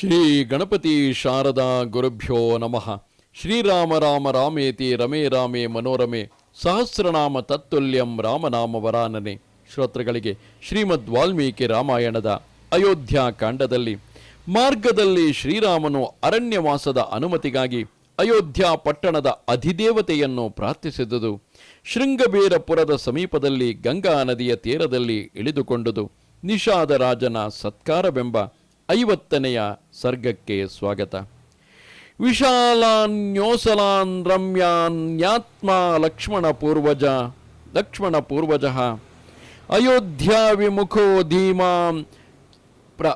ಶ್ರೀ ಗಣಪತಿ ಶಾರದಾ ಗುರುಭ್ಯೋ ನಮಃ. ಶ್ರೀರಾಮ ರಾಮ ರಾಮೇತಿ ರಮೇ ರಾಮೇ ಮನೋರಮೆ. ಸಹಸ್ರನಾಮ ತತ್ತುಲ್ಯಂ ರಾಮನಾಮ ವರಾನನೆ ಶ್ರೋತೃಗಳಿಗೆ ಶ್ರೀಮದ್ ವಾಲ್ಮೀಕಿ ರಾಮಾಯಣದ ಅಯೋಧ್ಯ ಕಾಂಡದಲ್ಲಿ ಮಾರ್ಗದಲ್ಲಿ ಶ್ರೀರಾಮನು ಅರಣ್ಯವಾಸದ ಅನುಮತಿಗಾಗಿ ಅಯೋಧ್ಯ ಪಟ್ಟಣದ ಅಧಿದೇವತೆಯನ್ನು ಪ್ರಾರ್ಥಿಸಿದುದು. ಶೃಂಗಬೇರಪುರದ ಸಮೀಪದಲ್ಲಿ ಗಂಗಾ ನದಿಯ ತೀರದಲ್ಲಿ ಇಳಿದುಕೊಂಡುದು. ನಿಷಾದ ರಾಜನ ಸತ್ಕಾರವೆಂಬ ಐವತ್ತನೆಯ ಸರ್ಗಕ್ಕೆ ಸ್ವಾಗತ. ವಿಶಾಲಾನ್ಯೋಸಲಾನ್ ರಮ್ಯಾನ್ಯಾತ್ಮ ಲಕ್ಷ್ಮಣ ಪೂರ್ವಜ ಲಕ್ಷ್ಮಣ ಪೂರ್ವಜ, ಅಯೋಧ್ಯಾ ವಿಮುಖೋ ಧೀಮಾನ್ ಪ್ರ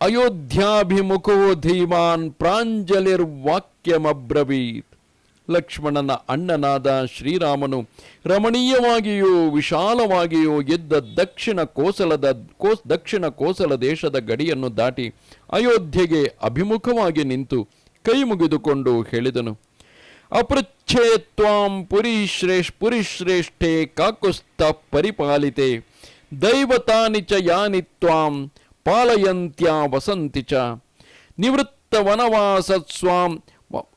ಅಯೋಧ್ಯಾಭಿಮುಖೋ ಧೀಮಾನ್ ಪ್ರಾಂಜಲಿರ್ವಾಕ್ಯಮಬ್ರವೀತ್ ಲಕ್ಷ್ಮಣನ ಅಣ್ಣನಾದ ಶ್ರೀರಾಮನು ರಮಣೀಯವಾಗಿಯೂ ವಿಶಾಲವಾಗಿಯೂ ಎದ್ದ ದಕ್ಷಿಣ ಕೋಸಲದ ಕೋಸ್ ದಕ್ಷಿಣ ಕೋಸಲ ದೇಶದ ಗಡಿಯನ್ನು ದಾಟಿ ಅಯೋಧ್ಯೆಗೆ ಅಭಿಮುಖವಾಗಿ ನಿಂತು ಕೈ ಮುಗಿದುಕೊಂಡು ಹೇಳಿದನು, ಅಪೃಚ್ಛೇ ತ್ವಾಂ ಪುರಿ ಶ್ರೇಷ್ ಪುರಿಶ್ರೇಷ್ಠೆ ಕಾಕುಸ್ತ ಪರಿಪಾಲಿತೆ, ದೈವತಾನಿ ಚ ಯಾನಿ ತ್ವಾಂ ಪಾಲಯಂತ್ಯ ವಸಂತಿ ಚ, ನಿವೃತ್ತ ವನವಾಸ ಸ್ವಾಂ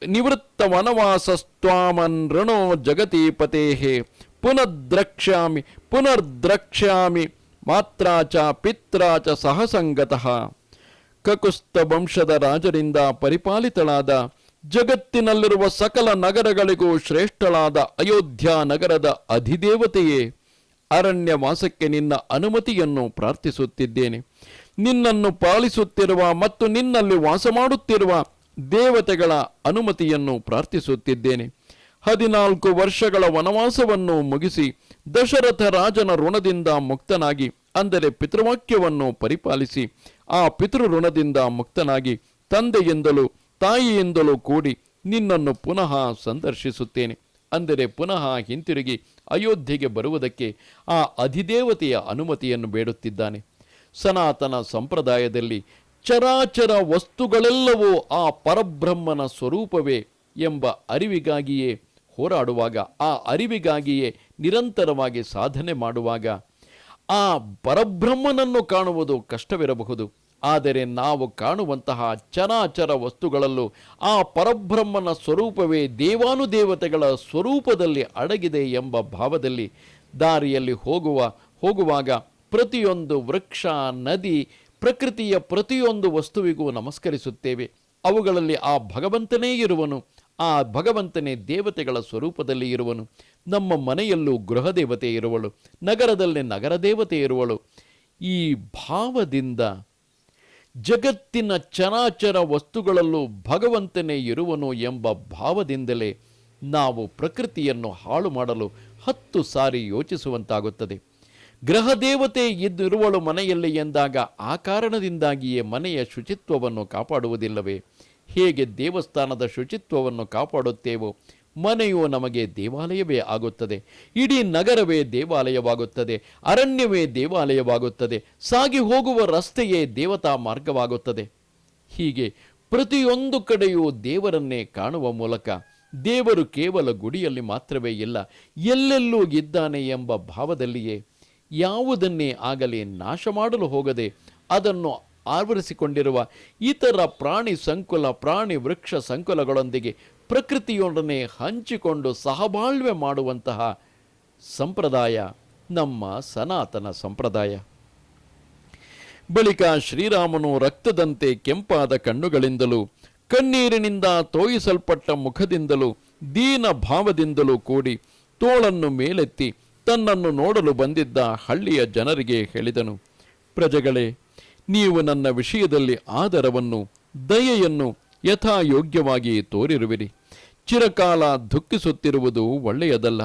ನಿವೃತ್ತ ವನವಾಸಸ್ತ್ವಾಮನ್ ಋಣೋ ಜಗತೀಪತೇಹೇ. ಪುನರ್ದ್ರಕ್ಷ್ಯಾಮಿ ಪುನರ್ದ್ರಕ್ಷ್ಯಾಮಿ, ಮಾತ್ರ ಚ ಪಿತ್ರ ಚ ಸಹಸಂಗತಃ. ಕಕುಸ್ತ ವಂಶದ ರಾಜರಿಂದ ಪರಿಪಾಲಿತಳಾದ, ಜಗತ್ತಿನಲ್ಲಿರುವ ಸಕಲ ನಗರಗಳಿಗೂ ಶ್ರೇಷ್ಠಳಾದ ಅಯೋಧ್ಯ ನಗರದ ಅಧಿದೇವತೆಯೇ ಅರಣ್ಯ ವಾಸಕ್ಕೆ ನಿನ್ನ ಅನುಮತಿಯನ್ನು ಪ್ರಾರ್ಥಿಸುತ್ತಿದ್ದೇನೆ. ನಿನ್ನನ್ನು ಪಾಲಿಸುತ್ತಿರುವ ಮತ್ತು ನಿನ್ನಲ್ಲಿ ವಾಸ ಮಾಡುತ್ತಿರುವ ದೇವತೆಗಳ ಅನುಮತಿಯನ್ನು ಪ್ರಾರ್ಥಿಸುತ್ತಿದ್ದೇನೆ. ಹದಿನಾಲ್ಕು ವರ್ಷಗಳ ವನವಾಸವನ್ನು ಮುಗಿಸಿ ದಶರಥ ರಾಜನ ಋಣದಿಂದ ಮುಕ್ತನಾಗಿ, ಅಂದರೆ ಪಿತೃವಾಕ್ಯವನ್ನು ಪರಿಪಾಲಿಸಿ, ಆ ಪಿತೃಋಣದಿಂದ ಮುಕ್ತನಾಗಿ ತಂದೆಯಿಂದಲೂ ತಾಯಿಯಿಂದಲೂ ಕೂಡಿ ನಿನ್ನನ್ನು ಪುನಃ ಸಂದರ್ಶಿಸುತ್ತೇನೆ. ಅಂದರೆ ಪುನಃ ಹಿಂತಿರುಗಿ ಅಯೋಧ್ಯೆಗೆ ಬರುವುದಕ್ಕೆ ಆ ಅಧಿದೇವತೆಯ ಅನುಮತಿಯನ್ನು ಬೇಡುತ್ತಿದ್ದಾನೆ. ಸನಾತನ ಸಂಪ್ರದಾಯದಲ್ಲಿ ಚರಾಚರ ವಸ್ತುಗಳೆಲ್ಲವೂ ಆ ಪರಬ್ರಹ್ಮನ ಸ್ವರೂಪವೇ ಎಂಬ ಅರಿವಿಗಾಗಿಯೇ ಹೋರಾಡುವಾಗ, ಆ ಅರಿವಿಗಾಗಿಯೇ ನಿರಂತರವಾಗಿ ಸಾಧನೆ ಮಾಡುವಾಗ ಆ ಪರಬ್ರಹ್ಮನನ್ನು ಕಾಣುವುದು ಕಷ್ಟವಿರಬಹುದು. ಆದರೆ ನಾವು ಕಾಣುವಂತಹ ಚರಾಚರ ವಸ್ತುಗಳಲ್ಲೂ ಆ ಪರಬ್ರಹ್ಮನ ಸ್ವರೂಪವೇ ದೇವಾನುದೇವತೆಗಳ ಸ್ವರೂಪದಲ್ಲಿ ಅಡಗಿದೆ ಎಂಬ ಭಾವದಲ್ಲಿ ದಾರಿಯಲ್ಲಿ ಹೋಗುವ, ಹೋಗುವಾಗ ಪ್ರತಿಯೊಂದು ವೃಕ್ಷ, ನದಿ ಪ್ರಕೃತಿಯ ಪ್ರತಿಯೊಂದು ವಸ್ತುವಿಗೂ ನಮಸ್ಕರಿಸುತ್ತೇವೆ. ಅವುಗಳಲ್ಲಿ ಆ ಭಗವಂತನೇ ಇರುವನು, ಆ ಭಗವಂತನೇ ದೇವತೆಗಳ ಸ್ವರೂಪದಲ್ಲಿ ಇರುವನು. ನಮ್ಮ ಮನೆಯಲ್ಲೂ ಗೃಹ ದೇವತೆ ಇರುವಳು, ನಗರದಲ್ಲಿ ನಗರ ದೇವತೆ ಇರುವಳು. ಈ ಭಾವದಿಂದ ಜಗತ್ತಿನ ಚರಾಚರ ವಸ್ತುಗಳಲ್ಲೂ ಭಗವಂತನೇ ಇರುವನು ಎಂಬ ಭಾವದಿಂದಲೇ ನಾವು ಪ್ರಕೃತಿಯನ್ನು ಹಾಳು ಮಾಡಲು ಹತ್ತು ಸಾರಿ ಯೋಚಿಸುವಂತಾಗುತ್ತದೆ. ಗ್ರಹ ದೇವತೆ ಇದ್ದಿರುವಳು ಮನೆಯಲ್ಲಿ ಎಂದಾಗ ಆ ಕಾರಣದಿಂದಾಗಿಯೇ ಮನೆಯ ಶುಚಿತ್ವವನ್ನು ಕಾಪಾಡುವುದಿಲ್ಲವೇ? ಹೇಗೆ ದೇವಸ್ಥಾನದ ಶುಚಿತ್ವವನ್ನು ಕಾಪಾಡುತ್ತೇವೋ? ಮನೆಯು ನಮಗೆ ದೇವಾಲಯವೇ ಆಗುತ್ತದೆ. ಇಡೀ ನಗರವೇ ದೇವಾಲಯವಾಗುತ್ತದೆ. ಅರಣ್ಯವೇ ದೇವಾಲಯವಾಗುತ್ತದೆ. ಸಾಗಿ ಹೋಗುವ ರಸ್ತೆಯೇ ದೇವತಾ ಮಾರ್ಗವಾಗುತ್ತದೆ. ಹೀಗೆ ಪ್ರತಿಯೊಂದು ಕಡೆಯೂ ದೇವರನ್ನೇ ಕಾಣುವ ಮೂಲಕ ದೇವರು ಕೇವಲ ಗುಡಿಯಲ್ಲಿ ಮಾತ್ರವೇ ಇಲ್ಲ, ಎಲ್ಲೆಲ್ಲೂ ಇದ್ದಾನೆ ಎಂಬ ಭಾವದಲ್ಲಿಯೇ ಯಾವುದನ್ನೇ ಆಗಲಿ ನಾಶ ಮಾಡಲು ಹೋಗದೆ ಅದನ್ನು ಆವರಿಸಿಕೊಂಡಿರುವ ಇತರ ಪ್ರಾಣಿ ಸಂಕುಲ, ಪ್ರಾಣಿ ವೃಕ್ಷ ಸಂಕುಲಗಳೊಂದಿಗೆ ಪ್ರಕೃತಿಯೊಡನೆ ಹಂಚಿಕೊಂಡು ಸಹಬಾಳ್ವೆ ಮಾಡುವಂತಹ ಸಂಪ್ರದಾಯ ನಮ್ಮ ಸನಾತನ ಸಂಪ್ರದಾಯ. ಬಳಿಕ ಶ್ರೀರಾಮನು ರಕ್ತದಂತೆ ಕೆಂಪಾದ ಕಣ್ಣುಗಳಿಂದಲೂ, ಕಣ್ಣೀರಿನಿಂದ ತೋಯಿಸಲ್ಪಟ್ಟ ಮುಖದಿಂದಲೂ ದೀನ ಭಾವದಿಂದಲೂ ಕೂಡಿ ತೋಳನ್ನು ಮೇಲೆತ್ತಿ ತನ್ನನ್ನು ನೋಡಲು ಬಂದಿದ್ದ ಹಳ್ಳಿಯ ಜನರಿಗೆ ಹೇಳಿದನು, ಪ್ರಜೆಗಳೇ, ನೀವು ನನ್ನ ವಿಷಯದಲ್ಲಿ ಆದರವನ್ನು, ದಯೆಯನ್ನು ಯಥಾಯೋಗ್ಯವಾಗಿ ತೋರಿರುವಿರಿ. ಚಿರಕಾಲ ದುಃಖಿಸುತ್ತಿರುವುದು ಒಳ್ಳೆಯದಲ್ಲ.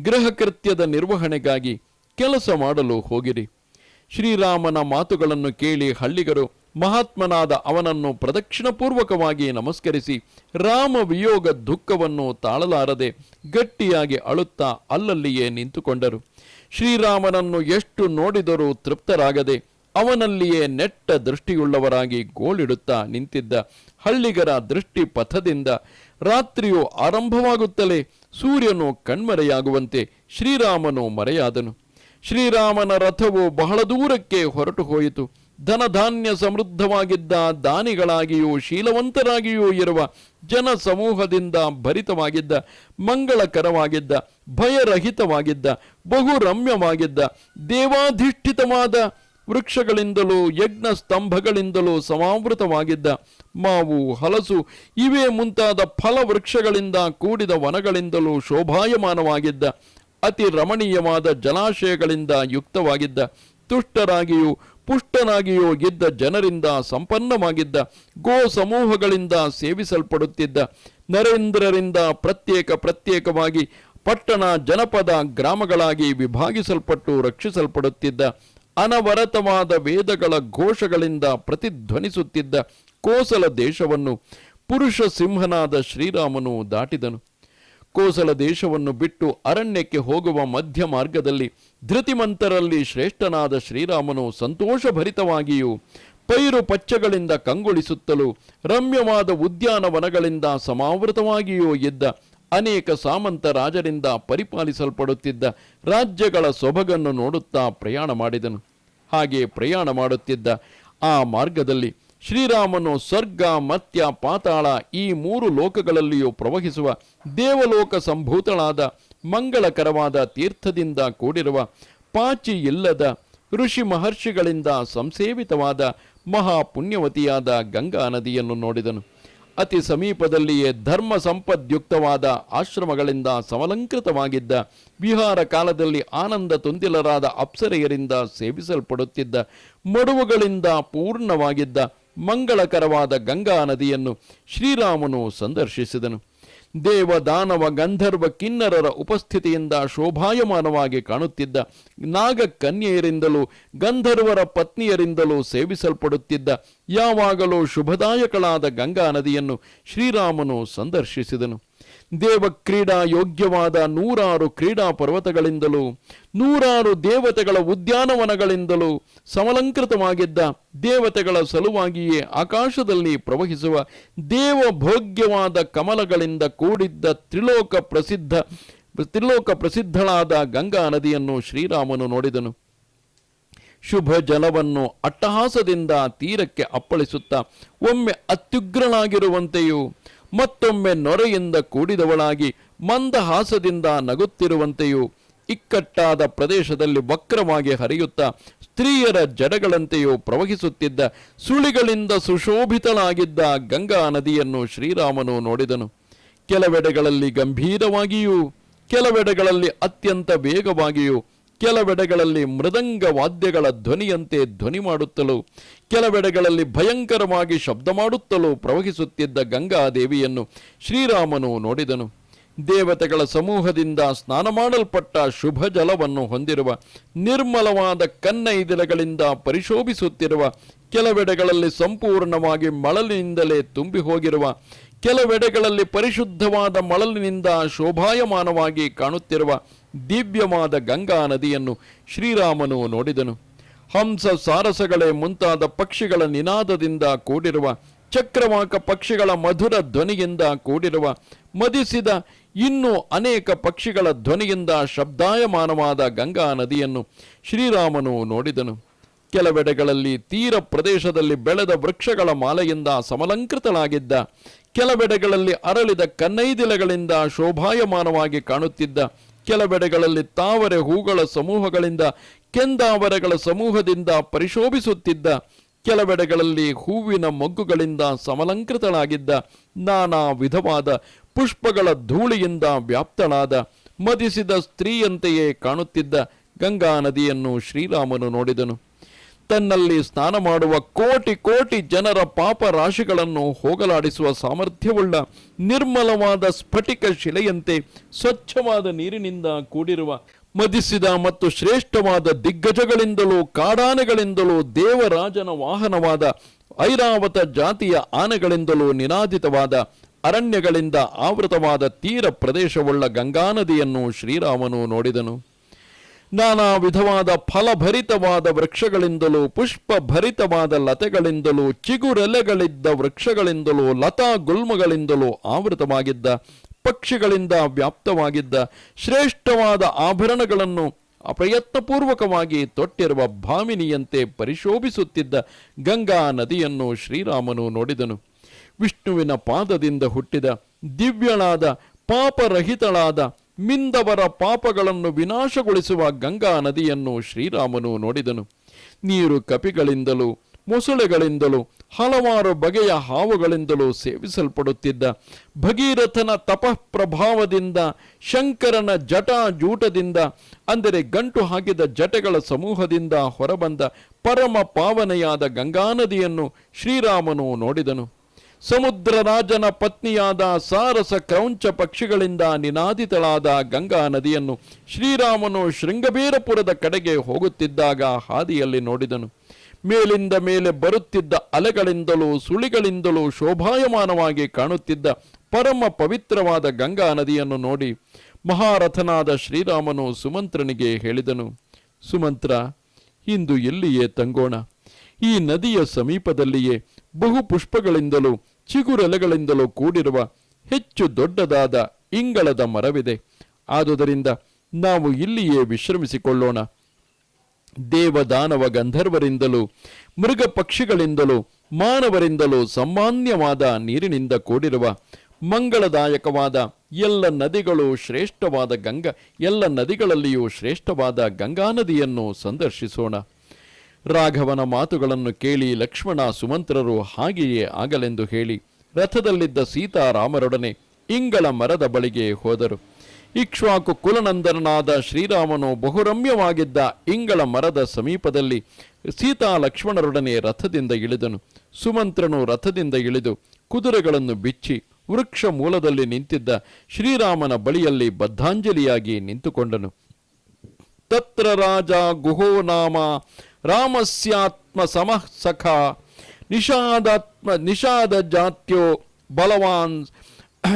ಗೃಹಕೃತ್ಯದ ನಿರ್ವಹಣೆಗಾಗಿ ಕೆಲಸ ಮಾಡಲು ಹೋಗಿರಿ. ಶ್ರೀರಾಮನ ಮಾತುಗಳನ್ನು ಕೇಳಿ ಹಳ್ಳಿಗರು ಮಹಾತ್ಮನಾದ ಅವನನ್ನು ಪ್ರದಕ್ಷಿಣಪೂರ್ವಕವಾಗಿ ನಮಸ್ಕರಿಸಿ ರಾಮ ವಿಯೋಗ ದುಃಖವನ್ನು ತಾಳಲಾರದೆ ಗಟ್ಟಿಯಾಗಿ ಅಳುತ್ತಾ ಅಲ್ಲಲ್ಲಿಯೇ ನಿಂತುಕೊಂಡರು. ಶ್ರೀರಾಮನನ್ನು ಎಷ್ಟು ನೋಡಿದರೂ ತೃಪ್ತರಾಗದೆ ಅವನಲ್ಲಿಯೇ ನೆಟ್ಟ ದೃಷ್ಟಿಯುಳ್ಳವರಾಗಿ ಗೋಳಿಡುತ್ತಾ ನಿಂತಿದ್ದ ಹಳ್ಳಿಗರ ದೃಷ್ಟಿ ಪಥದಿಂದ ರಾತ್ರಿಯು ಆರಂಭವಾಗುತ್ತಲೇ ಸೂರ್ಯನು ಕಣ್ಮರೆಯಾಗುವಂತೆ ಶ್ರೀರಾಮನು ಮರೆಯಾದನು. ಶ್ರೀರಾಮನ ರಥವು ಬಹಳ ದೂರಕ್ಕೆ ಹೊರಟು ಹೋಯಿತು. ಧನಧಾನ್ಯ ಸಮೃದ್ಧವಾಗಿದ್ದ ದಾನಿಗಳಾಗಿಯೂ ಶೀಲವಂತರಾಗಿಯೂ ಇರುವ ಜನ ಸಮೂಹದಿಂದ ಭರಿತವಾಗಿದ್ದ, ಮಂಗಳಕರವಾಗಿದ್ದ, ಭಯರಹಿತವಾಗಿದ್ದ ಬಹು ರಮ್ಯವಾಗಿದ್ದ ದೇವಾಧಿಷ್ಠಿತವಾದ ವೃಕ್ಷಗಳಿಂದಲೂ ಯಜ್ಞ ಸ್ತಂಭಗಳಿಂದಲೂ ಸಮಾವೃತವಾಗಿದ್ದ ಮಾವು, ಹಲಸು, ಇವೇ ಮುಂತಾದ ಫಲ ವೃಕ್ಷಗಳಿಂದ ಕೂಡಿದ ವನಗಳಿಂದಲೂ ಶೋಭಾಯಮಾನವಾಗಿದ್ದ ಅತಿ ರಮಣೀಯವಾದ ಜಲಾಶಯಗಳಿಂದ ಯುಕ್ತವಾಗಿದ್ದ, ತುಷ್ಟರಾಗಿಯೂ ಪುಷ್ಟನಾಗಿಯೂ ಇದ್ದ ಜನರಿಂದ ಸಂಪನ್ನವಾಗಿದ್ದ ಗೋ ಸಮೂಹಗಳಿಂದ ಸೇವಿಸಲ್ಪಡುತ್ತಿದ್ದ, ನರೇಂದ್ರರಿಂದ ಪ್ರತ್ಯೇಕ ಪ್ರತ್ಯೇಕವಾಗಿ ಪಟ್ಟಣ ಜನಪದ ಗ್ರಾಮಗಳಾಗಿ ವಿಭಾಗಿಸಲ್ಪಟ್ಟು ರಕ್ಷಿಸಲ್ಪಡುತ್ತಿದ್ದ, ಅನವರತವಾದ ವೇದಗಳ ಘೋಷಗಳಿಂದ ಪ್ರತಿಧ್ವನಿಸುತ್ತಿದ್ದ ಕೋಸಲ ದೇಶವನ್ನು ಪುರುಷ ಸಿಂಹನಾದ ಶ್ರೀರಾಮನು ದಾಟಿದನು. ಕೋಸಲ ದೇಶವನ್ನು ಬಿಟ್ಟು ಅರಣ್ಯಕ್ಕೆ ಹೋಗುವ ಮಧ್ಯ ಮಾರ್ಗದಲ್ಲಿ ಧೃತಿಮಂತರಲ್ಲಿ ಶ್ರೇಷ್ಠನಾದ ಶ್ರೀರಾಮನು ಸಂತೋಷಭರಿತವಾಗಿಯೂ ಪೈರು ಪಚ್ಚಗಳಿಂದ ಕಂಗೊಳಿಸುತ್ತಲೂ ರಮ್ಯವಾದ ಉದ್ಯಾನವನಗಳಿಂದ ಸಮಾವೃತವಾಗಿಯೂ ಇದ್ದ ಅನೇಕ ಸಾಮಂತ ರಾಜರಿಂದ ಪರಿಪಾಲಿಸಲ್ಪಡುತ್ತಿದ್ದ ರಾಜ್ಯಗಳ ಸೊಬಗನ್ನು ನೋಡುತ್ತಾ ಪ್ರಯಾಣ ಮಾಡಿದನು. ಹಾಗೆ ಪ್ರಯಾಣ ಮಾಡುತ್ತಿದ್ದ ಆ ಮಾರ್ಗದಲ್ಲಿ ಶ್ರೀರಾಮನು ಸ್ವರ್ಗ, ಮತ್ಯ, ಪಾತಾಳ ಈ ಮೂರು ಲೋಕಗಳಲ್ಲಿಯೂ ಪ್ರವಹಿಸುವ ದೇವಲೋಕ ಸಂಭೂತಳಾದ ಮಂಗಳಕರವಾದ ತೀರ್ಥದಿಂದ ಕೂಡಿರುವ ಪಾಚಿ ಇಲ್ಲದ ಋಷಿ ಮಹರ್ಷಿಗಳಿಂದ ಸಂಸೇವಿತವಾದ ಮಹಾಪುಣ್ಯವತಿಯಾದ ಗಂಗಾ ನದಿಯನ್ನು ನೋಡಿದನು. ಅತಿ ಸಮೀಪದಲ್ಲಿಯೇ ಧರ್ಮ ಸಂಪದ್ಯುಕ್ತವಾದ ಆಶ್ರಮಗಳಿಂದ ಸಮಲಂಕೃತವಾಗಿದ್ದ ವಿಹಾರ ಕಾಲದಲ್ಲಿ ಆನಂದ ತುಂದಿಲರಾದ ಅಪ್ಸರೆಯರಿಂದ ಸೇವಿಸಲ್ಪಡುತ್ತಿದ್ದ ಮಡುವುಗಳಿಂದ ಪೂರ್ಣವಾಗಿದ್ದ ಮಂಗಳಕರವಾದ ಗಂಗಾ ನದಿಯನ್ನು ಶ್ರೀರಾಮನು ಸಂದರ್ಶಿಸಿದನು. ದೇವ ದಾನವ ಗಂಧರ್ವ ಕಿನ್ನರರ ಉಪಸ್ಥಿತಿಯಿಂದ ಶೋಭಾಯಮಾನವಾಗಿ ಕಾಣುತ್ತಿದ್ದ ನಾಗ ಕನ್ಯೆಯರಿಂದಲೂ ಗಂಧರ್ವರ ಪತ್ನಿಯರಿಂದಲೂ ಸೇವಿಸಲ್ಪಡುತ್ತಿದ್ದ ಯಾವಾಗಲೂ ಶುಭದಾಯಕಳಾದ ಗಂಗಾ ನದಿಯನ್ನು ಶ್ರೀರಾಮನು ಸಂದರ್ಶಿಸಿದನು. ದೇವ ಕ್ರೀಡಾ ಯೋಗ್ಯವಾದ ನೂರಾರು ಕ್ರೀಡಾ ಪರ್ವತಗಳಿಂದಲೂ ನೂರಾರು ದೇವತೆಗಳ ಉದ್ಯಾನವನಗಳಿಂದಲೂ ಸಮಲಂಕೃತವಾಗಿದ್ದ ದೇವತೆಗಳ ಸಲುವಾಗಿಯೇ ಆಕಾಶದಲ್ಲಿ ಪ್ರವಹಿಸುವ ದೇವಭೋಗ್ಯವಾದ ಕಮಲಗಳಿಂದ ಕೂಡಿದ್ದ ತ್ರಿಲೋಕ ಪ್ರಸಿದ್ಧ, ತ್ರಿಲೋಕ ಪ್ರಸಿದ್ಧಳಾದ ಗಂಗಾ ನದಿಯನ್ನು ಶ್ರೀರಾಮನು ನೋಡಿದನು. ಶುಭ ಜಲವನ್ನು ಅಟ್ಟಹಾಸದಿಂದ ತೀರಕ್ಕೆ ಅಪ್ಪಳಿಸುತ್ತಾ ಒಮ್ಮೆ ಅತ್ಯುಗ್ರನಾಗಿರುವಂತೆಯೂ ಮತ್ತೊಮ್ಮೆ ನೊರೆಯಿಂದ ಕೂಡಿದವಳಾಗಿ ಮಂದಹಾಸದಿಂದ ನಗುತ್ತಿರುವಂತೆಯೂ ಇಕ್ಕಟ್ಟಾದ ಪ್ರದೇಶದಲ್ಲಿ ವಕ್ರವಾಗಿ ಹರಿಯುತ್ತಾ ಸ್ತ್ರೀಯರ ಜಡಗಳಂತೆಯೂ ಪ್ರವಹಿಸುತ್ತಿದ್ದ ಸುಳಿಗಳಿಂದ ಸುಶೋಭಿತಳಾಗಿದ್ದ ಗಂಗಾ ನದಿಯನ್ನು ಶ್ರೀರಾಮನು ನೋಡಿದನು. ಕೆಲವೆಡೆಗಳಲ್ಲಿ ಗಂಭೀರವಾಗಿಯೂ, ಕೆಲವೆಡೆಗಳಲ್ಲಿ ಅತ್ಯಂತ ವೇಗವಾಗಿಯೂ ಕೆಲವೆಡೆಗಳಲ್ಲಿ ಮೃದಂಗ ವಾದ್ಯಗಳ ಧ್ವನಿಯಂತೆ ಧ್ವನಿ ಮಾಡುತ್ತಲೂ, ಕೆಲವೆಡೆಗಳಲ್ಲಿ ಭಯಂಕರವಾಗಿ ಶಬ್ದ ಮಾಡುತ್ತಲೂ ಪ್ರವಹಿಸುತ್ತಿದ್ದ ಗಂಗಾದೇವಿಯನ್ನು ಶ್ರೀರಾಮನು ನೋಡಿದನು. ದೇವತೆಗಳ ಸಮೂಹದಿಂದ ಸ್ನಾನ ಮಾಡಲ್ಪಟ್ಟ ಶುಭ ಜಲವನ್ನು ಹೊಂದಿರುವ, ನಿರ್ಮಲವಾದ ಕನ್ನೈದಿಲಗಳಿಂದ ಪರಿಶೋಭಿಸುತ್ತಿರುವ, ಕೆಲವೆಡೆಗಳಲ್ಲಿ ಸಂಪೂರ್ಣವಾಗಿ ಮಳಲಿನಿಂದಲೇ ತುಂಬಿ ಹೋಗಿರುವ ಕೆಲವೆಡೆಗಳಲ್ಲಿ ಪರಿಶುದ್ಧವಾದ ಮಳಲಿನಿಂದ ಶೋಭಾಯಮಾನವಾಗಿ ಕಾಣುತ್ತಿರುವ ದಿವ್ಯವಾದ ಗಂಗಾ ನದಿಯನ್ನು ಶ್ರೀರಾಮನು ನೋಡಿದನು. ಹಂಸ ಸಾರಸಗಳೇ ಮುಂತಾದ ಪಕ್ಷಿಗಳ ನಿನಾದದಿಂದ ಕೂಡಿರುವ, ಚಕ್ರವಾಕ ಪಕ್ಷಿಗಳ ಮಧುರ ಧ್ವನಿಯಿಂದ ಕೂಡಿರುವ ಮದಿಸಿದ ಇನ್ನೂ ಅನೇಕ ಪಕ್ಷಿಗಳ ಧ್ವನಿಯಿಂದ ಶಬ್ದಾಯಮಾನವಾದ ಗಂಗಾ ನದಿಯನ್ನು ಶ್ರೀರಾಮನು ನೋಡಿದನು. ಕೆಲವೆಡೆಗಳಲ್ಲಿ ತೀರ ಪ್ರದೇಶದಲ್ಲಿ ಬೆಳೆದ ವೃಕ್ಷಗಳ ಮಾಲೆಯಿಂದ ಸಮಲಂಕೃತಳಾಗಿದ್ದ ಕೆಲವೆಡೆಗಳಲ್ಲಿ ಅರಳಿದ ಕನ್ನೈದಿಲಗಳಿಂದ ಶೋಭಾಯಮಾನವಾಗಿ ಕಾಣುತ್ತಿದ್ದ ಕೆಲವೆಡೆಗಳಲ್ಲಿ ತಾವರೆ ಹೂಗಳ ಸಮೂಹಗಳಿಂದ ಕೆಂದಾವರೆಗಳ ಸಮೂಹದಿಂದ ಪರಿಶೋಭಿಸುತ್ತಿದ್ದ ಕೆಲವೆಡೆಗಳಲ್ಲಿ ಹೂವಿನ ಮೊಗ್ಗುಗಳಿಂದ ಸಮಲಂಕೃತಳಾಗಿದ್ದ, ನಾನಾ ವಿಧವಾದ ಪುಷ್ಪಗಳ ಧೂಳಿಯಿಂದ ವ್ಯಾಪ್ತಳಾದ, ಮದಿಸಿದ ಸ್ತ್ರೀಯಂತೆಯೇ ಕಾಣುತ್ತಿದ್ದ ಗಂಗಾ ನದಿಯನ್ನು ಶ್ರೀರಾಮನು ನೋಡಿದನು. ತನ್ನಲ್ಲಿ ಸ್ನಾನ ಮಾಡುವ ಕೋಟಿ ಕೋಟಿ ಜನರ ಪಾಪ ರಾಶಿಗಳನ್ನು ಹೋಗಲಾಡಿಸುವ ಸಾಮರ್ಥ್ಯವುಳ್ಳ ನಿರ್ಮಲವಾದ ಸ್ಫಟಿಕ ಶಿಲೆಯಂತೆ ಸ್ವಚ್ಛವಾದ ನೀರಿನಿಂದ ಕೂಡಿರುವ ಮದಿಸಿದ ಮತ್ತು ಶ್ರೇಷ್ಠವಾದ ದಿಗ್ಗಜಗಳಿಂದಲೂ ಕಾಡಾನೆಗಳಿಂದಲೂ ದೇವರಾಜನ ವಾಹನವಾದ ಐರಾವತ ಜಾತಿಯ ಆನೆಗಳಿಂದಲೂ ನಿನಾದಿತವಾದ ಅರಣ್ಯಗಳಿಂದ ಆವೃತವಾದ ತೀರ ಪ್ರದೇಶವುಳ್ಳ ಗಂಗಾ ನದಿಯನ್ನು ಶ್ರೀರಾಮನು ನೋಡಿದನು. ನಾನಾ ವಿಧವಾದ ಫಲಭರಿತವಾದ ವೃಕ್ಷಗಳಿಂದಲೂ ಪುಷ್ಪ ಭರಿತವಾದ ಲತೆಗಳಿಂದಲೂ, ಚಿಗುರೆಲೆಗಳಿದ್ದ ವೃಕ್ಷಗಳಿಂದಲೂ, ಲತಾ ಗುಲ್ಮಗಳಿಂದಲೂ ಆವೃತವಾಗಿದ್ದ, ಪಕ್ಷಿಗಳಿಂದ ವ್ಯಾಪ್ತವಾಗಿದ್ದ, ಶ್ರೇಷ್ಠವಾದ ಆಭರಣಗಳನ್ನು ಅಪ್ರಯತ್ನಪೂರ್ವಕವಾಗಿ ತೊಟ್ಟಿರುವ ಭಾಮಿನಿಯಂತೆ ಪರಿಶೋಭಿಸುತ್ತಿದ್ದ ಗಂಗಾ ನದಿಯನ್ನು ಶ್ರೀರಾಮನು ನೋಡಿದನು. ವಿಷ್ಣುವಿನ ಪಾದದಿಂದ ಹುಟ್ಟಿದ ದಿವ್ಯಳಾದ, ಪಾಪರಹಿತಳಾದ ಮಿಂದವರ ಪಾಪಗಳನ್ನು ವಿನಾಶಗೊಳಿಸುವ ಗಂಗಾ ನದಿಯನ್ನು ಶ್ರೀರಾಮನು ನೋಡಿದನು. ನೀರು ಕಪಿಗಳಿಂದಲೂ, ಮೊಸಳೆಗಳಿಂದಲೂ, ಹಲವಾರು ಬಗೆಯ ಹಾವುಗಳಿಂದಲೂ ಸೇವಿಸಲ್ಪಡುತ್ತಿದ್ದ ಭಗೀರಥನ ತಪಃಪ್ರಭಾವದಿಂದ, ಶಂಕರನ ಜಟಾಜೂಟದಿಂದ, ಅಂದರೆ ಗಂಟು ಹಾಕಿದ ಜಟಗಳ ಸಮೂಹದಿಂದ ಹೊರಬಂದ ಪರಮ ಪಾವನೆಯಾದ ಗಂಗಾ ನದಿಯನ್ನು ಶ್ರೀರಾಮನು ನೋಡಿದನು. ಸಮುದ್ರ ರಾಜನ ಪತ್ನಿಯಾದ ಸಾರಸ ಕ್ರೌಂಚ ಪಕ್ಷಿಗಳಿಂದ ನಿನಾದಿತಳಾದ ಗಂಗಾ ನದಿಯನ್ನು ಶ್ರೀರಾಮನು ಶೃಂಗಬೀರಪುರದ ಕಡೆಗೆ ಹೋಗುತ್ತಿದ್ದಾಗ ಹಾದಿಯಲ್ಲಿ ನೋಡಿದನು. ಮೇಲಿಂದ ಮೇಲೆ ಬರುತ್ತಿದ್ದ ಅಲೆಗಳಿಂದಲೂ ಸುಳಿಗಳಿಂದಲೂ ಶೋಭಾಯಮಾನವಾಗಿ ಕಾಣುತ್ತಿದ್ದ ಪರಮ ಪವಿತ್ರವಾದ ಗಂಗಾ ನದಿಯನ್ನು ನೋಡಿ ಮಹಾರಥನಾದ ಶ್ರೀರಾಮನು ಸುಮಂತ್ರನಿಗೆ ಹೇಳಿದನು, ಸುಮಂತ್ರ, ಇಂದು ಎಲ್ಲಿಯೇ ತಂಗೋಣ? ಈ ನದಿಯ ಸಮೀಪದಲ್ಲಿಯೇ ಬಹು ಪುಷ್ಪಗಳಿಂದಲೂ ಚಿಗುರೆಲೆಗಳಿಂದಲೂ ಕೂಡಿರುವ ಹೆಚ್ಚು ದೊಡ್ಡದಾದ ಇಂಗಳದ ಮರವಿದೆ. ಆದುದರಿಂದ ನಾವು ಇಲ್ಲಿಯೇ ವಿಶ್ರಮಿಸಿಕೊಳ್ಳೋಣ. ದೇವದಾನವ ಗಂಧರ್ವರಿಂದಲೂ ಮೃಗ ಪಕ್ಷಿಗಳಿಂದಲೂ ಮಾನವರಿಂದಲೂ ಸಾಮಾನ್ಯವಾದ ನೀರಿನಿಂದ ಕೂಡಿರುವ ಮಂಗಳದಾಯಕವಾದ ಎಲ್ಲ ನದಿಗಳು ಶ್ರೇಷ್ಠವಾದ ಗಂಗಾ, ಎಲ್ಲ ನದಿಗಳಲ್ಲಿಯೂ ಶ್ರೇಷ್ಠವಾದ ಗಂಗಾ ನದಿಯನ್ನು ಸಂದರ್ಶಿಸೋಣ. ರಾಘವನ ಮಾತುಗಳನ್ನು ಕೇಳಿ ಲಕ್ಷ್ಮಣ ಸುಮಂತ್ರರು ಹಾಗೆಯೇ ಆಗಲೆಂದು ಹೇಳಿ ರಥದಲ್ಲಿದ್ದ ಸೀತಾರಾಮರೊಡನೆ ಇಂಗಳ ಮರದ ಬಳಿಗೆ ಹೋದರು. ಇಕ್ಷ್ವಾಕು ಕುಲನಂದನಾದ ಶ್ರೀರಾಮನು ಬಹುರಮ್ಯವಾಗಿದ್ದ ಇಂಗಳ ಮರದ ಸಮೀಪದಲ್ಲಿ ಸೀತಾ ಲಕ್ಷ್ಮಣರೊಡನೆ ರಥದಿಂದ ಇಳಿದನು. ಸುಮಂತ್ರನು ರಥದಿಂದ ಇಳಿದು ಕುದುರೆಗಳನ್ನು ಬಿಚ್ಚಿ ವೃಕ್ಷ ಮೂಲದಲ್ಲಿ ನಿಂತಿದ್ದ ಶ್ರೀರಾಮನ ಬಳಿಯಲ್ಲಿ ಬದ್ಧಾಂಜಲಿಯಾಗಿ ನಿಂತುಕೊಂಡನು. ತತ್ರ ರಾಜ ಗುಹೋ ನಾಮ ರಾಮಸ್ಯಾತ್ಮ ಸಮಃ ಸಖ ನಿಷಾದಾತ್ಮ ನಿಷಾದ ಜಾತ್ಯೋ ಬಲವಾನ್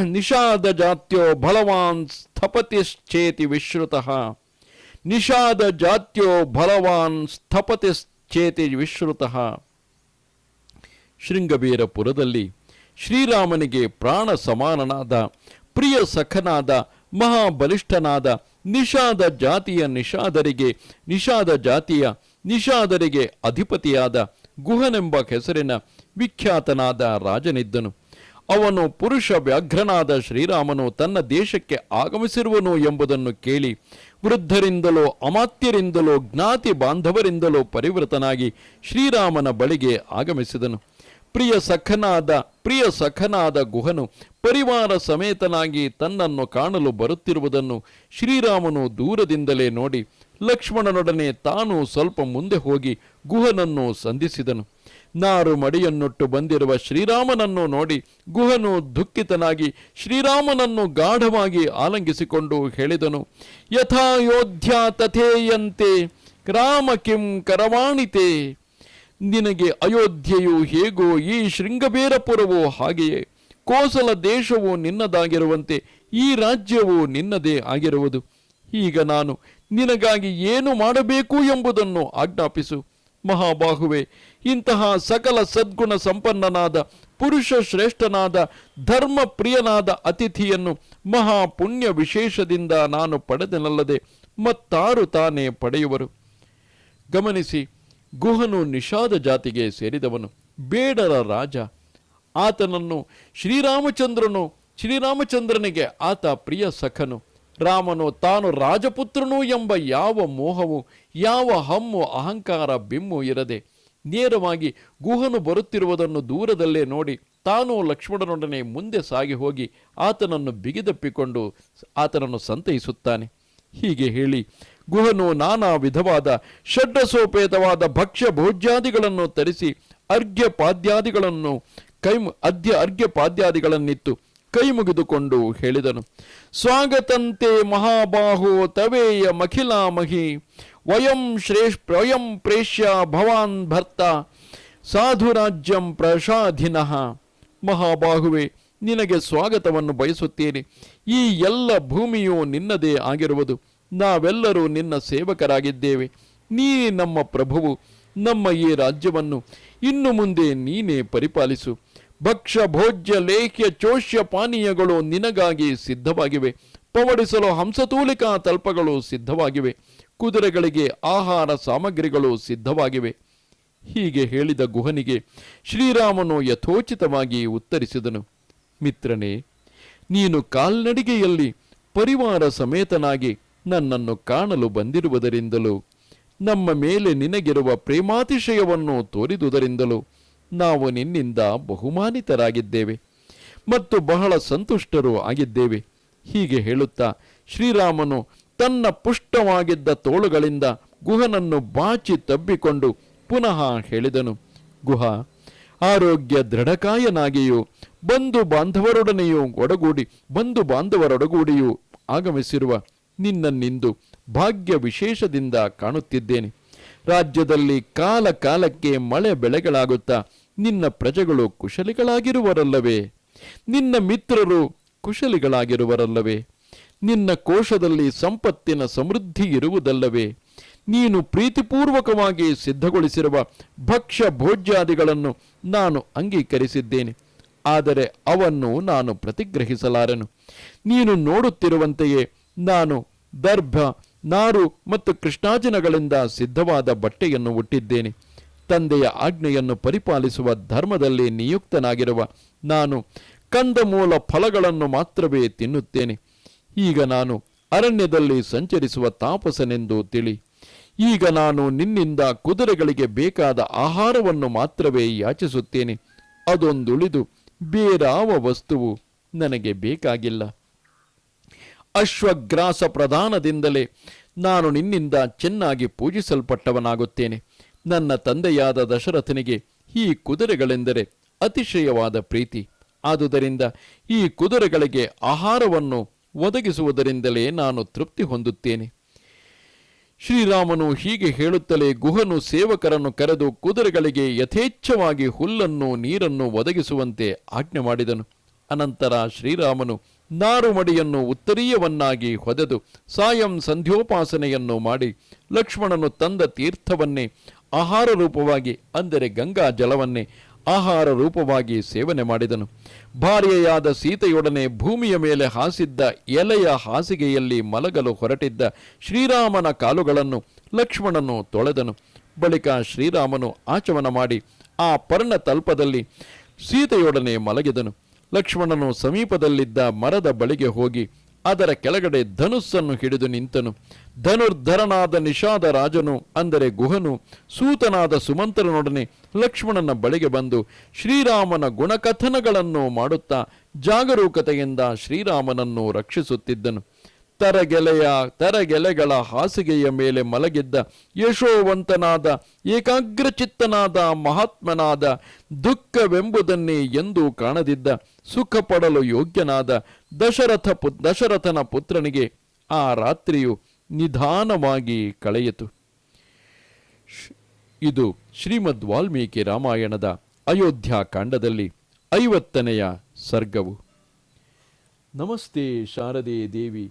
ನಿಷಾದ ಜಾತ್ಯೋ ಬಲವಾನ್ ಸ್ಥಪತಿಶ್ಚೇತಿ ವಿಶ್ರುತಃ. ನಿಷಾದ ಜಾತ್ಯೋ ಬಲವಾನ್ ಸ್ಥಪತಿಶ್ಚೇತಿ ವಿಶ್ರುತಃ. ಶೃಂಗಬೀರಪುರದಲ್ಲಿ ಶ್ರೀರಾಮನಿಗೆ ಪ್ರಾಣ ಸಮಾನನಾದ, ಪ್ರಿಯ ಸಖನಾದ, ಮಹಾಬಲಿಷ್ಠನಾದ ನಿಷಾದ ಜಾತಿಯ ನಿಷಾದರಿಗೆ ನಿಷಾದ ಜಾತಿಯ ನಿಷಾದರಿಗೆ ಅಧಿಪತಿಯಾದ ಗುಹನೆಂಬ ಹೆಸರಿನ ವಿಖ್ಯಾತನಾದ ರಾಜನಿದ್ದನು. ಅವನು ಪುರುಷ ವ್ಯಾಘ್ರನಾದ ಶ್ರೀರಾಮನು ತನ್ನ ದೇಶಕ್ಕೆ ಆಗಮಿಸಿರುವನು ಎಂಬುದನ್ನು ಕೇಳಿ ವೃದ್ಧರಿಂದಲೋ ಅಮಾತ್ಯರಿಂದಲೋ ಜ್ಞಾತಿ ಬಾಂಧವರಿಂದಲೋ ಪರಿವೃತನಾಗಿ ಶ್ರೀರಾಮನ ಬಳಿಗೆ ಆಗಮಿಸಿದನು. ಪ್ರಿಯ ಸಖನಾದ ಪ್ರಿಯ ಸಖನಾದ ಗುಹನು ಪರಿವಾರ ಸಮೇತನಾಗಿ ತನ್ನನ್ನು ಕಾಣಲು ಬರುತ್ತಿರುವುದನ್ನು ಶ್ರೀರಾಮನು ದೂರದಿಂದಲೇ ನೋಡಿ ಲಕ್ಷ್ಮಣನೊಡನೆ ತಾನು ಸ್ವಲ್ಪ ಮುಂದೆ ಹೋಗಿ ಗುಹನನ್ನು ಸಂಧಿಸಿದನು. ನಾರು ಮಡಿಯನ್ನುಟ್ಟು ಬಂದಿರುವ ಶ್ರೀರಾಮನನ್ನು ನೋಡಿ ಗುಹನು ದುಃಖಿತನಾಗಿ ಶ್ರೀರಾಮನನ್ನು ಗಾಢವಾಗಿ ಆಲಂಗಿಸಿಕೊಂಡು ಹೇಳಿದನು ಯಥಾಯೋಧ್ಯ ತಥೇಯಂತೆ, ರಾಮ ಕಿಂ ಕರವಾಣಿತೆ, ನಿನಗೆ ಅಯೋಧ್ಯೆಯು ಹೇಗೋ ಈ ಶೃಂಗಬೇರಪುರವೋ ಹಾಗೆಯೇ, ಕೋಸಲ ದೇಶವು ನಿನ್ನದಾಗಿರುವಂತೆ ಈ ರಾಜ್ಯವು ನಿನ್ನದೇ ಆಗಿರುವುದು. ಈಗ ನಾನು ನಿನಗಾಗಿ ಏನು ಮಾಡಬೇಕು ಎಂಬುದನ್ನು ಆಜ್ಞಾಪಿಸು. ಮಹಾಬಾಹುವೆ, ಇಂತಹ ಸಕಲ ಸದ್ಗುಣ ಸಂಪನ್ನನಾದ ಪುರುಷ ಶ್ರೇಷ್ಠನಾದ ಧರ್ಮ ಪ್ರಿಯನಾದ ಅತಿಥಿಯನ್ನು ಮಹಾಪುಣ್ಯ ವಿಶೇಷದಿಂದ ನಾನು ಪಡೆದನಲ್ಲದೆ ಮತ್ತಾರು ತಾನೇ ಪಡೆಯುವರು. ಗಮನಿಸಿ, ಗುಹನು ನಿಷಾದ ಜಾತಿಗೆ ಸೇರಿದವನು, ಬೇಡರ ರಾಜ. ಆತನನ್ನು ಶ್ರೀರಾಮಚಂದ್ರನು, ಶ್ರೀರಾಮಚಂದ್ರನಿಗೆ ಆತ ಪ್ರಿಯ ಸಖನು. ರಾಮನು ತಾನು ರಾಜಪುತ್ರನು ಎಂಬ ಯಾವ ಮೋಹವು, ಯಾವ ಹಮ್ಮು, ಅಹಂಕಾರ, ಬಿಮ್ಮು ಇರದೆ ನೇರವಾಗಿ ಗುಹನು ಬರುತ್ತಿರುವುದನ್ನು ದೂರದಲ್ಲೇ ನೋಡಿ ತಾನು ಲಕ್ಷ್ಮಣನೊಡನೆ ಮುಂದೆ ಸಾಗಿ ಹೋಗಿ ಆತನನ್ನು ಬಿಗಿದಪ್ಪಿಕೊಂಡು ಆತನನ್ನು ಸಂತೈಸುತ್ತಾನೆ. ಹೀಗೆ ಹೇಳಿ ಗುಹನು ನಾನಾ ವಿಧವಾದ ಷಡ್ರಸೋಪೇತವಾದ ಭಕ್ಷ್ಯ ಭೋಜ್ಯಾದಿಗಳನ್ನು ತರಿಸಿ ಅರ್ಘ್ಯ ಪಾದ್ಯಾದಿಗಳನ್ನು ಕೈ ಅದ್ಯ ಅರ್ಘ್ಯ ಪಾದ್ಯಾದಿಗಳನ್ನಿತ್ತು ಕೈ ಮುಗಿದುಕೊಂಡು ಹೇಳಿದನು. ಸ್ವಾಗತಂತೆ ಮಹಾಬಾಹೋ ತವೇಯ ಮಖಿಲಾಮಹಿ, ವಯಂ ಶ್ರೇಷ್ ವಯಂ ಪ್ರೇಷ್ಯ ಭವಾನ್ ಭರ್ತ ಸಾಧುರಾಜ್ಯಂ ಪ್ರಸಾಧಿನಃ. ಮಹಾಬಾಹುವೆ, ನಿನಗೆ ಸ್ವಾಗತವನ್ನು ಬಯಸುತ್ತೇನೆ. ಈ ಎಲ್ಲ ಭೂಮಿಯು ನಿನ್ನದೇ ಆಗಿರುವುದು. ನಾವೆಲ್ಲರೂ ನಿನ್ನ ಸೇವಕರಾಗಿದ್ದೇವೆ. ನೀ ನಮ್ಮ ಪ್ರಭುವು, ನಮ್ಮ ಈ ರಾಜ್ಯವನ್ನು ಇನ್ನು ಮುಂದೆ ನೀನೇ ಪರಿಪಾಲಿಸು. ಭಕ್ಷ್ಯ ಭೋಜ್ಯ ಲೇಖ್ಯ ಚೋಷ್ಯ ಪಾನೀಯಗಳು ನಿನಗಾಗಿ ಸಿದ್ಧವಾಗಿವೆ. ಪವಡಿಸಲು ಹಂಸತೂಲಿಕಾ ತಲ್ಪಗಳು ಸಿದ್ಧವಾಗಿವೆ. ಕುದುರೆಗಳಿಗೆ ಆಹಾರ ಸಾಮಗ್ರಿಗಳು ಸಿದ್ಧವಾಗಿವೆ. ಹೀಗೆ ಹೇಳಿದ ಗುಹನಿಗೆ ಶ್ರೀರಾಮನು ಯಥೋಚಿತವಾಗಿ ಉತ್ತರಿಸಿದನು. ಮಿತ್ರನೇ, ನೀನು ಕಾಲ್ನಡಿಗೆಯಲ್ಲಿ ಪರಿವಾರ ಸಮೇತನಾಗಿ ನನ್ನನ್ನು ಕಾಣಲು ಬಂದಿರುವುದರಿಂದಲೂ, ನಮ್ಮ ಮೇಲೆ ನಿನಗಿರುವ ಪ್ರೇಮಾತಿಶಯವನ್ನು ತೋರಿದುದರಿಂದಲೂ ನಾವು ನಿನ್ನಿಂದ ಬಹುಮಾನಿತರಾಗಿದ್ದೇವೆ ಮತ್ತು ಬಹಳ ಸಂತುಷ್ಟರೂ ಆಗಿದ್ದೇವೆ. ಹೀಗೆ ಹೇಳುತ್ತಾ ಶ್ರೀರಾಮನು ತನ್ನ ಪುಷ್ಟವಾಗಿದ್ದ ತೋಳುಗಳಿಂದ ಗುಹನನ್ನು ಬಾಚಿ ತಬ್ಬಿಕೊಂಡು ಪುನಃ ಹೇಳಿದನು, ಗುಹ, ಆರೋಗ್ಯ ದೃಢಕಾಯನಾಗಿಯೂ ಬಂಧು ಬಾಂಧವರೊಡನೆಯೂ ಒಡಗೂಡಿ, ಬಂಧು ಬಾಂಧವರೊಡಗೂಡಿಯೂ ಆಗಮಿಸಿರುವ ನಿನ್ನನ್ನಿಂದು ಭಾಗ್ಯ ವಿಶೇಷದಿಂದ ಕಾಣುತ್ತಿದ್ದೇನೆ. ರಾಜ್ಯದಲ್ಲಿ ಕಾಲ ಕಾಲಕ್ಕೆ ಮಳೆ ಬೆಳೆಗಳಾಗುತ್ತಾ ನಿನ್ನ ಪ್ರಜೆಗಳು ಕುಶಲಿಗಳಾಗಿರುವರಲ್ಲವೇ? ನಿನ್ನ ಮಿತ್ರರು ಕುಶಲಿಗಳಾಗಿರುವರಲ್ಲವೇ? ನಿನ್ನ ಕೋಶದಲ್ಲಿ ಸಂಪತ್ತಿನ ಸಮೃದ್ಧಿ ಇರುವುದಲ್ಲವೇ? ನೀನು ಪ್ರೀತಿಪೂರ್ವಕವಾಗಿ ಸಿದ್ಧಗೊಳಿಸಿರುವ ಭಕ್ಷ್ಯ ಭೋಜ್ಯಾದಿಗಳನ್ನು ನಾನು ಅಂಗೀಕರಿಸಿದ್ದೇನೆ. ಆದರೆ ಅವನ್ನು ನಾನು ಪ್ರತಿಗ್ರಹಿಸಲಾರೆನು. ನೀನು ನೋಡುತ್ತಿರುವಂತೆಯೇ ನಾನು ದರ್ಭ, ನಾರು ಮತ್ತು ಕೃಷ್ಣಾಜಿನಗಳಿಂದ ಸಿದ್ಧವಾದ ಬಟ್ಟೆಯನ್ನು ಹುಟ್ಟಿದ್ದೇನೆ ತಂದೆಯ ಆಜ್ಞೆಯನ್ನು ಪರಿಪಾಲಿಸುವ ಧರ್ಮದಲ್ಲಿ ನಿಯುಕ್ತನಾಗಿರುವ ನಾನು ಕಂದಮೂಲ ಫಲಗಳನ್ನು ಮಾತ್ರವೇ ತಿನ್ನುತ್ತೇನೆ. ಈಗ ನಾನು ಅರಣ್ಯದಲ್ಲಿ ಸಂಚರಿಸುವ ತಾಪಸನೆಂದು ತಿಳಿ. ಈಗ ನಾನು ನಿನ್ನಿಂದ ಕುದುರೆಗಳಿಗೆ ಬೇಕಾದ ಆಹಾರವನ್ನು ಮಾತ್ರವೇ ಯಾಚಿಸುತ್ತೇನೆ. ಅದೊಂದುಳಿದು ಬೇರಾವ ವಸ್ತುವು ನನಗೆ ಬೇಕಾಗಿಲ್ಲ. ಅಶ್ವಗ್ರಾಸ ಪ್ರಧಾನದಿಂದಲೇ ನಾನು ನಿನ್ನಿಂದ ಚೆನ್ನಾಗಿ ಪೂಜಿಸಲ್ಪಟ್ಟವನಾಗುತ್ತೇನೆ. ನನ್ನ ತಂದೆಯಾದ ದಶರಥನಿಗೆ ಈ ಕುದುರೆಗಳೆಂದರೆ ಅತಿಶಯವಾದ ಪ್ರೀತಿ. ಆದುದರಿಂದ ಈ ಕುದುರೆಗಳಿಗೆ ಆಹಾರವನ್ನು ಒದಗಿಸುವುದರಿಂದಲೇ ನಾನು ತೃಪ್ತಿ ಹೊಂದುತ್ತೇನೆ. ಶ್ರೀರಾಮನು ಹೀಗೆ ಹೇಳುತ್ತಲೇ ಗುಹನು ಸೇವಕರನ್ನು ಕರೆದು ಕುದುರೆಗಳಿಗೆ ಯಥೇಚ್ಛವಾಗಿ ಹುಲ್ಲನ್ನು, ನೀರನ್ನು ಒದಗಿಸುವಂತೆ ಆಜ್ಞೆ ಮಾಡಿದನು. ಅನಂತರ ಶ್ರೀರಾಮನು ನಾರುಮಡಿಯನ್ನು ಉತ್ತರೀಯವನ್ನಾಗಿ ಹೊದೆದು ಸಾಯಂ ಸಂಧ್ಯೋಪಾಸನೆಯನ್ನು ಮಾಡಿ ಲಕ್ಷ್ಮಣನು ತಂದ ತೀರ್ಥವನ್ನೇ ಆಹಾರ ರೂಪವಾಗಿ, ಅಂದರೆ ಗಂಗಾ ಜಲವನ್ನೇ ಆಹಾರ ರೂಪವಾಗಿ ಸೇವನೆ ಮಾಡಿದನು. ಭಾರ್ಯೆಯಾದ ಸೀತೆಯೊಡನೆ ಭೂಮಿಯ ಮೇಲೆ ಹಾಸಿದ್ದ ಎಲೆಯ ಹಾಸಿಗೆಯಲ್ಲಿ ಮಲಗಲು ಹೊರಟಿದ್ದ ಶ್ರೀರಾಮನ ಕಾಲುಗಳನ್ನು ಲಕ್ಷ್ಮಣನು ತೊಳೆದನು. ಬಳಿಕ ಶ್ರೀರಾಮನು ಆಚಮನ ಮಾಡಿ ಆ ಪರ್ಣ ತಲ್ಪದಲ್ಲಿ ಸೀತೆಯೊಡನೆ ಮಲಗಿದನು. ಲಕ್ಷ್ಮಣನು ಸಮೀಪದಲ್ಲಿದ್ದ ಮರದ ಬಳಿಗೆ ಹೋಗಿ ಅದರ ಕೆಳಗಡೆ ಧನುಸ್ಸನ್ನು ಹಿಡಿದು ನಿಂತನು. ಧನುರ್ಧರನಾದ ನಿಷಾದ ರಾಜನು, ಅಂದರೆ ಗುಹನು, ಸೂತನಾದ ಸುಮಂತರನೊಡನೆ ಲಕ್ಷ್ಮಣನ ಬಳಿಗೆ ಬಂದು ಶ್ರೀರಾಮನ ಗುಣಕಥನಗಳನ್ನು ಮಾಡುತ್ತಾ ಜಾಗರೂಕತೆಯಿಂದ ಶ್ರೀರಾಮನನ್ನು ರಕ್ಷಿಸುತ್ತಿದ್ದನು. ತರಗೆಲೆಯ ತರಗೆಲೆಗಳ ಹಾಸಿಗೆಯ ಮೇಲೆ ಮಲಗಿದ್ದ ಯಶೋವಂತನಾದ, ಏಕಾಗ್ರಚಿತ್ತನಾದ, ಮಹಾತ್ಮನಾದ, ದುಃಖವೆಂಬುದನ್ನೇ ಎಂದು ಕಾಣದಿದ್ದ ಸುಖ ಪಡಲು ಯೋಗ್ಯನಾದ ದಶರಥ ಪು, ದಶರಥನ ಪುತ್ರನಿಗೆ ಆ ರಾತ್ರಿಯು ನಿಧಾನವಾಗಿ ಕಳೆಯಿತು. ಇದು ಶ್ರೀಮದ್ ವಾಲ್ಮೀಕಿ ರಾಮಾಯಣದ ಅಯೋಧ್ಯ ಕಾಂಡದಲ್ಲಿ ಐವತ್ತನೆಯ ಸರ್ಗವು. ನಮಸ್ತೆ ಶಾರದೆ ದೇವಿ.